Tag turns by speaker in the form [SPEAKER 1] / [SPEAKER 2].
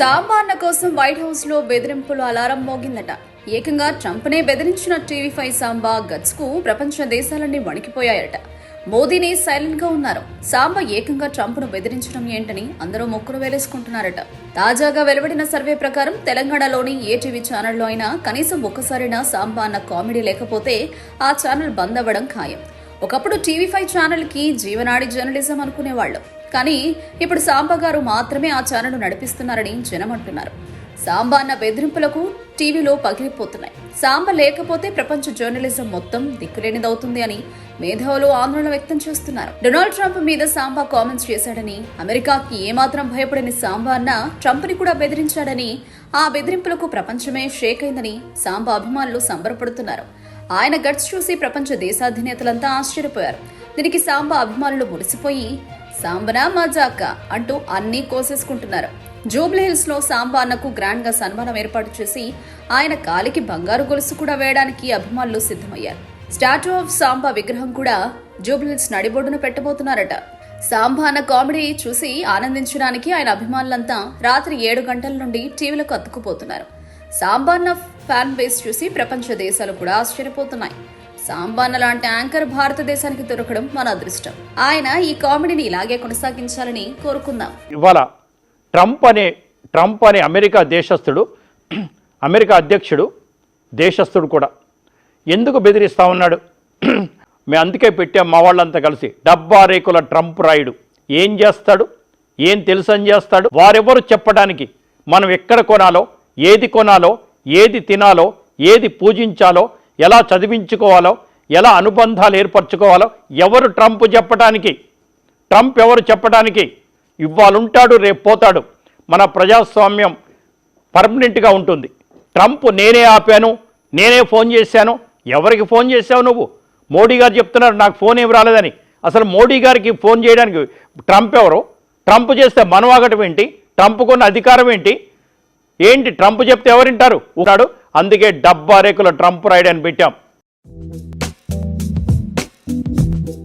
[SPEAKER 1] సాంబార్న కోసం వైట్ హౌస్లో బెదిరింపులు అలారం మోగిందట. ఏకంగా ట్రంప్నే బెదిరించిన టీవీ ఫైవ్ సాంబా గట్స్కు ప్రపంచ దేశాలన్నీ వణికిపోయాయట. మోదీని సైలెంట్గా ఉన్నారు. సాంబా ఏకంగా ట్రంప్ను బెదిరించడం ఏంటని అందరూ మొక్కులు వేలేసుకుంటున్నారట. తాజాగా వెలువడిన సర్వే ప్రకారం తెలంగాణలోని ఏ టీవీ ఛానల్లో అయినా కనీసం ఒక్కసారైనా సాంబా అన్న కామెడీ లేకపోతే ఆ ఛానల్ బంద్ అవ్వడం ఖాయం. ఒకప్పుడు టీవీ ఫైవ్ ఛానల్కి జీవనాడి జర్నలిజం అనుకునేవాళ్ళు. కానీ ఇప్పుడు సాంబగారు మాత్రమే ఆ ఛానల్ నడిపిస్తున్నారని జనం అంటున్నారు. సాంబా అన్న బెదిరింపులకు టీవీలో పగిలిపోతున్నాయి. సాంబ లేకపోతే ప్రపంచ జర్నలిజం మొత్తం దిక్కులేనిదవుతుంది అని మేధావులు ఆందోళన వ్యక్తం చేస్తున్నారు. డొనాల్డ్ ట్రంప్ మీద సాంబా కామెంట్స్ చేశాడని అమెరికాకి ఏమాత్రం భయపడని సాంబా అన్న ట్రంప్ని కూడా బెదిరించాడని ఆ బెదిరింపులకు ప్రపంచమే షేక్ అయిందని సాంబా అభిమానులు సంబరపడుతున్నారు. ఆయన గట్స్ చూసి ప్రపంచ దేశాధినేతలంతా ఆశ్చర్యపోయారు. దీనికి సాంబా అభిమానులు మురిసిపోయి సాంబనా మజాక అంటూ అన్నీ కోసేసుకుంటున్నారు. జూబ్లీహిల్స్లో సాంబా అన్నకు గ్రాండ్గా సన్మానం ఏర్పాటు చేసి ఆయన కాలికి బంగారు గొలుసు కూడా వేయడానికి అభిమానులు సిద్ధమయ్యారు. స్టాచ్యూ ఆఫ్ సాంబా విగ్రహం కూడా జూబ్లీహిల్స్ నడిబొడ్డున పెట్టబోతున్నారట. సాంబా అన్న కామెడీ చూసి ఆనందించడానికి ఆయన అభిమానులంతా రాత్రి ఏడు గంటల నుండి టీవీలకు అతుక్కుపోతున్నారు. సాంబాన్న ఫ్యాన్ బేస్ చూసి ప్రపంచ దేశాలు కూడా ఆశ్చర్యపోతున్నాయి. సాంబాన్న లాంటి యాంకర్ భారతదేశానికి దొరకడం మన అదృష్టం. ఆయన ఈ కామెడీని ఇలాగే కొనసాగించాలని కోరుకుందాం.
[SPEAKER 2] ఇవాళ ట్రంప్ అనే ట్రంప్ అనే అమెరికా దేశస్థుడు అమెరికా అధ్యక్షుడు దేశస్థుడు కూడా ఎందుకు బెదిరిస్తా ఉన్నాడు? మేము అందుకే పెట్టాం మా వాళ్ళంతా కలిసి. డబ్బా రేకుల ట్రంప్ రాయుడు. ఏం చేస్తాడు? ఏం తెలుసని చేస్తాడు? వారెవరు చెప్పడానికి? మనం ఎక్కడ కొనాలో ఏది కొనాలో ఏది తినాలో ఏది పూజించాలో ఎలా చదివించుకోవాలో ఎలా అనుబంధాలు ఏర్పరచుకోవాలో ఎవరు ట్రంప్ చెప్పడానికి ట్రంప్ ఎవరు చెప్పడానికి ఇవ్వాలుంటాడు రేపు పోతాడు. మన ప్రజాస్వామ్యం పర్మనెంట్గా ఉంటుంది. ట్రంప్ నేనే ఆపాను నేనే ఫోన్ చేశాను. ఎవరికి ఫోన్ చేశావు నువ్వు? మోడీ గారు చెప్తున్నారు నాకు ఫోన్ ఏం రాలేదని. అసలు మోడీ గారికి ఫోన్ చేయడానికి ట్రంప్ ఎవరు? ట్రంప్ చేస్తే మనవాగటం ఏంటి? ట్రంప్ కొన్న అధికారం ఏంటి? ఏంటి? ట్రంప్ చెప్తే ఎవరింటారు ఉంటాడు. అందుకే డబ్బా రేకుల ట్రంప్ రైడ్ అని పెట్టాం.